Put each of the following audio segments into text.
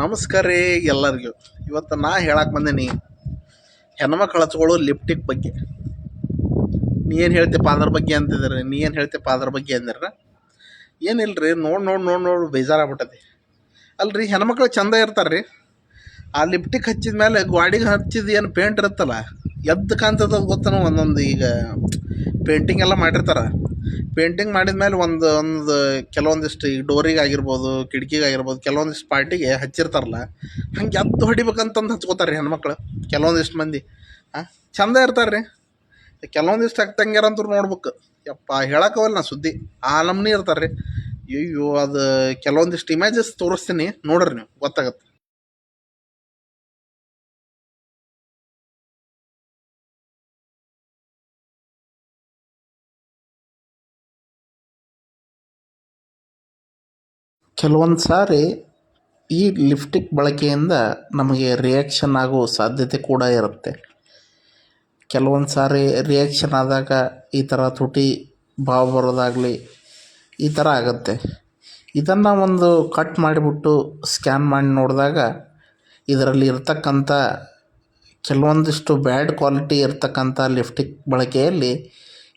ನಮಸ್ಕಾರ ರೀ ಎಲ್ಲರಿಗೂ. ಇವತ್ತು ನಾ ಹೇಳಕ್ಕೆ ಬಂದೀನಿ, ಹೆಣ್ಮಕ್ಳು ಹಚ್ಕೊಳ್ಳೋ ಲಿಪ್ಟಿಕ್ ಬಗ್ಗೆ. ನೀ ಏನು ಹೇಳ್ತೀಪ್ಪ ಅದ್ರ ಬಗ್ಗೆ ಅಂತಿದ್ದೀರಿ? ನೀ ಏನು ಹೇಳ್ತೀಪ್ಪ ಅದ್ರ ಬಗ್ಗೆ ಅಂದಿರ? ಏನಿಲ್ಲ ರೀ ನೋಡಿ ನೋಡಿ ನೋಡಿ ನೋಡಿ ಬೇಜಾರಾಗ್ಬಿಟ್ಟತಿ ಅಲ್ರಿ, ಹೆಣ್ಮಕ್ಳು ಚಂದ ಇರ್ತಾರೆ ರೀ ಆ ಲಿಪ್ಟಿಕ್ ಹಚ್ಚಿದ ಮೇಲೆ ಗ್ವಾಡಿಗೆ ಹಚ್ಚಿದ ಏನು ಪೇಂಟ್ ಇರುತ್ತಲ್ಲ, ಎದ್ದು ಕಾಣ್ತದ ಗೊತ್ತನೋ ಒಂದೊಂದು ಈಗ ಪೇಂಟಿಂಗ್ ಎಲ್ಲ ಮಾಡಿರ್ತಾರೆ. ಪೇಂಟಿಂಗ್ ಮಾಡಿದ ಮೇಲೆ ಒಂದು ಒಂದು ಕೆಲವೊಂದಿಷ್ಟು ಈ ಡೋರಿಗೆ ಆಗಿರ್ಬೋದು, ಕಿಟಕಿಗೆ ಆಗಿರ್ಬೋದು, ಕೆಲವೊಂದಿಷ್ಟು ಪಾರ್ಟಿಗೆ ಹಚ್ಚಿರ್ತಾರಲ್ಲ, ಹಂಗೆ ಎದ್ದು ಹೊಡಿಬೇಕಂತಂದು ಹಚ್ಕೋತಾರೆ ರೀ ಹೆಣ್ಮಕ್ಳು. ಕೆಲವೊಂದಿಷ್ಟು ಮಂದಿ. ಹಾಂ ಚಂದ ಇರ್ತಾರೆ ರೀ ಕೆಲವೊಂದಿಷ್ಟು ಅಕ್ಕಂಗ್ಯಾರಂತೂ ನೋಡ್ಬೇಕು. ಯಪ್ಪ ಹೇಳಕ್ಕವಲ್ಲ ನಾ ಸುದ್ದಿ. ಆ ನಮ್ನಿ ಇರ್ತಾರೆ ರೀ ಅಯ್ಯೋ ಅದು ಕೆಲವೊಂದಿಷ್ಟು ಇಮೇಜಸ್ ತೋರಿಸ್ತೀನಿ. ನೋಡ್ರಿ ನೀವು, ಗೊತ್ತಾಗತ್ತೆ. ಕೆಲವೊಂದು ಸಾರಿ ಈ ಲಿಫ್ಟಿಕ್ ಬಳಕೆಯಿಂದ ನಮಗೆ ರಿಯಾಕ್ಷನ್ ಆಗೋ ಸಾಧ್ಯತೆ ಕೂಡ ಇರುತ್ತೆ. ಕೆಲವೊಂದು ಸಾರಿ ರಿಯಾಕ್ಷನ್ ಆದಾಗ ಈ ಥರ ತುಟಿ ಬಾವು ಬರೋದಾಗಲಿ ಈ ಥರ ಆಗುತ್ತೆ. ಇದನ್ನು ಒಂದು ಕಟ್ ಮಾಡಿಬಿಟ್ಟು ಸ್ಕ್ಯಾನ್ ಮಾಡಿ ನೋಡಿದಾಗ ಇದರಲ್ಲಿ ಇರ್ತಕ್ಕಂಥ ಕೆಲವೊಂದಿಷ್ಟು ಬ್ಯಾಡ್ ಕ್ವಾಲಿಟಿ ಇರ್ತಕ್ಕಂಥ ಲಿಫ್ಟಿಕ್ ಬಳಕೆಯಲ್ಲಿ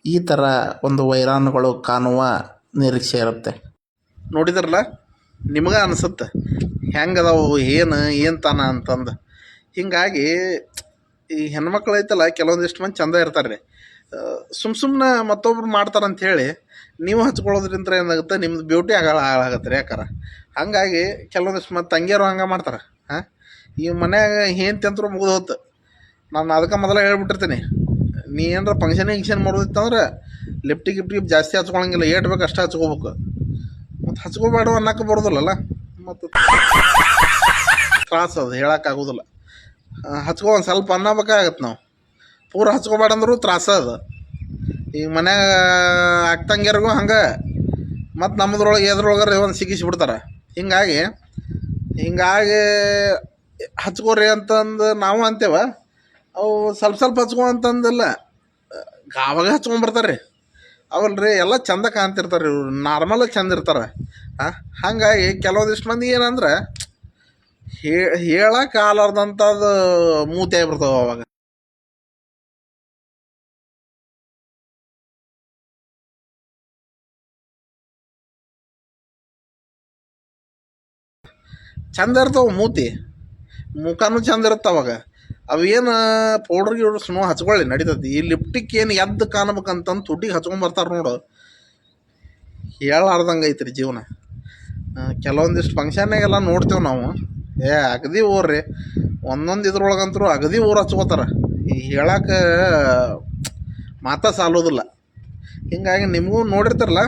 ಈ ಥರ ಒಂದು ವೈರಾಣುಗಳು ಕಾಣುವ ನಿರೀಕ್ಷೆ ಇರುತ್ತೆ. ನೋಡಿದ್ರಲ್ಲ? ನಿಮ್ಗೆ ಅನ್ಸುತ್ತೆ, ಹೆಂಗೆ ಅದಾವು, ಏನು ಏನು ತಾನ ಅಂತಂದು. ಹೀಗಾಗಿ, ಈ ಹೆಣ್ಮಕ್ಳು ಐತಲ್ಲ, ಕೆಲವೊಂದಿಷ್ಟು ಮಂದಿ ಚಂದ ಇರ್ತಾರೆ ರೀ ಸುಮ್ ಸುಮ್ಮನೆ ಮತ್ತೊಬ್ರು ಮಾಡ್ತಾರೆ ಹೇಳಿ ನೀವು ಹಚ್ಕೊಳ್ಳೋದ್ರಿಂದ ಏನಾಗುತ್ತೆ, ನಿಮ್ದು ಬ್ಯೂಟಿ ಹಾಳ ಹಾಳಾಗತ್ತೆ ರೀ ಯಾಕಾರ. ಹಾಗಾಗಿ, ಕೆಲವೊಂದಿಷ್ಟು ಮತ್ತು ತಂಗಿಯರು ಹಂಗೆ ಮಾಡ್ತಾರೆ. ಹಾಂ ಈ ಮನ್ಯಾಗ ಏನು ತಿಂತರು ಮುಗಿದು ಹೋತು. ನಾನು ಅದಕ್ಕೆ ಮೊದಲೇ ಹೇಳ್ಬಿಟ್ಟಿರ್ತೀನಿ. ನೀ ಏನಾರ ಫಂಕ್ಷನ್ ಗಿಂಕ್ಷನ್ ಮಾಡೋದಿತ್ತಂದ್ರೆ ಲಿಫ್ಟಿ ಗಿಫ್ಟಿ ಜಾಸ್ತಿ ಹಚ್ಕೊಳಂಗಿಲ್ಲ, ಏಟ್ ಬೇಕು ಅಷ್ಟೇ ಹಚ್ಕೋಬೇಕು. ಮತ್ತು ಹಚ್ಕೋಬೇಡ ಅನ್ನಕ್ಕೆ ಬರೋದಿಲ್ಲಲ್ಲ? ಮತ್ತು ತ್ರಾಸ ಅದು ಹೇಳೋಕ್ಕಾಗೋದಿಲ್ಲ ಹಚ್ಕೊ ಒಂದು ಸ್ವಲ್ಪ ಅನ್ನಬೇಕಾಗತ್ತೆ ನಾವು. ಪೂರ ಹಚ್ಕೋಬೇಡ ಅಂದರೂ ತ್ರಾಸ ಅದು. ಈಗ ಮನ್ಯಾಗ ಅಕ್ಕಂಗಿಯರಿಗೂ ಹಂಗೆ. ಮತ್ತು ನಮ್ಮದ್ರೊಳಗೆ ಎದ್ರೊಳಗಾರ ಒಂದು ಸಿಗಿಸ್ಬಿಡ್ತಾರೆ. ಹಿಂಗಾಗಿ ಹಿಂಗಾಗಿ ಹಚ್ಕೋರಿ ಅಂತಂದು ನಾವು ಅಂತೇವೆ. ಅವು ಸ್ವಲ್ಪ ಸ್ವಲ್ಪ ಹಚ್ಕೊ ಅಂತಂದಿಲ್ಲ. ಗಾವಾಗ ಹಚ್ಕೊಂಬರ್ತಾರೆ ರೀ ಅವಲ್ರಿ, ಎಲ್ಲ ಚಂದ ಕಾಣ್ತಿರ್ತಾರೆ ಇವ್ರು. ನಾರ್ಮಲ್ ಚಂದ ಇರ್ತಾರೆ. ಹಾಗಾಗಿ ಕೆಲವೊಂದಿಷ್ಟು ಮಂದಿ ಏನಂದ್ರೆ ಹೇಳಕ್ಕೆ ಆಗಲಾರ್ದಂಥದ್ದು ಮೂತಿ ಆಗ್ಬಿಡ್ತಾವ ಅವಾಗ. ಚಂದ ಇರ್ತಾವ ಮೂತಿ. ಮುಖನೂ ಚಂದ ಇರುತ್ತೆ ಅವಾಗ. ಅವೇನು ಪೌಡ್ರ್ ಗಿಡ್ರ್ ಸ್ನೋ ಹಚ್ಕೊಳ್ಳಿ ನಡೀತೈತಿ ಈ ಲಿಪ್ಟಿಕ್ ಏನು ಎದ್ದು ಕಾಣ್ಬೇಕಂತಂದು ಹಚ್ಕೊಂಡ್ ಹಚ್ಕೊಂಬರ್ತಾರೆ ನೋಡು. ಹೇಳಾರ್ದಂಗೆ ಐತ್ರಿ ಜೀವನ. ಕೆಲವೊಂದಿಷ್ಟು ಫಂಕ್ಷನ್ನಾಗೆಲ್ಲ ನೋಡ್ತೇವೆ ನಾವು. ಏ, ಅಗದಿ ಊರ್ರಿ ಒಂದೊಂದು ಇದ್ರೊಳಗಂತೂ ಅಗದಿ ಊರು ಹಚ್ಕೋತಾರೆ. ಹೇಳಕ್ಕೆ ಮಾತಾ ಸಾಲೋದಿಲ್ಲ. ಹೀಗಾಗಿ ನಿಮಗೂ ನೋಡಿರ್ತಾರಲ್ಲ,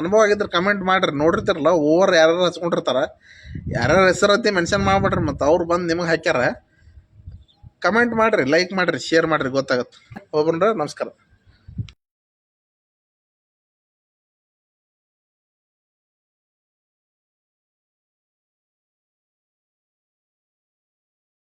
ಅನುಭವ ಆಗಿದ್ರೆ ಕಮೆಂಟ್ ಮಾಡಿರಿ. ನೋಡಿರ್ತಾರಲ್ಲ ಓವರ್ ಯಾರ್ಯಾರು ಹಚ್ಕೊಂಡಿರ್ತಾರೆ. ಯಾರ್ಯಾರ ಹೆಸರತ್ತಿ ಮೆನ್ಷನ್ ಮಾಡಿಬಿಡ್ರಿ ಮತ್ತು ಅವ್ರು ಬಂದು ನಿಮಗೆ ಹಾಕ್ಯಾರ. ಕಮೆಂಟ್ ಮಾಡಿರಿ ಲೈಕ್ ಮಾಡಿರಿ ಶೇರ್ ಮಾಡಿರಿ, ಗೊತ್ತಾಗುತ್ತೆ. ಹೋಗ್ಬನ್ರ ನಮಸ್ಕಾರ.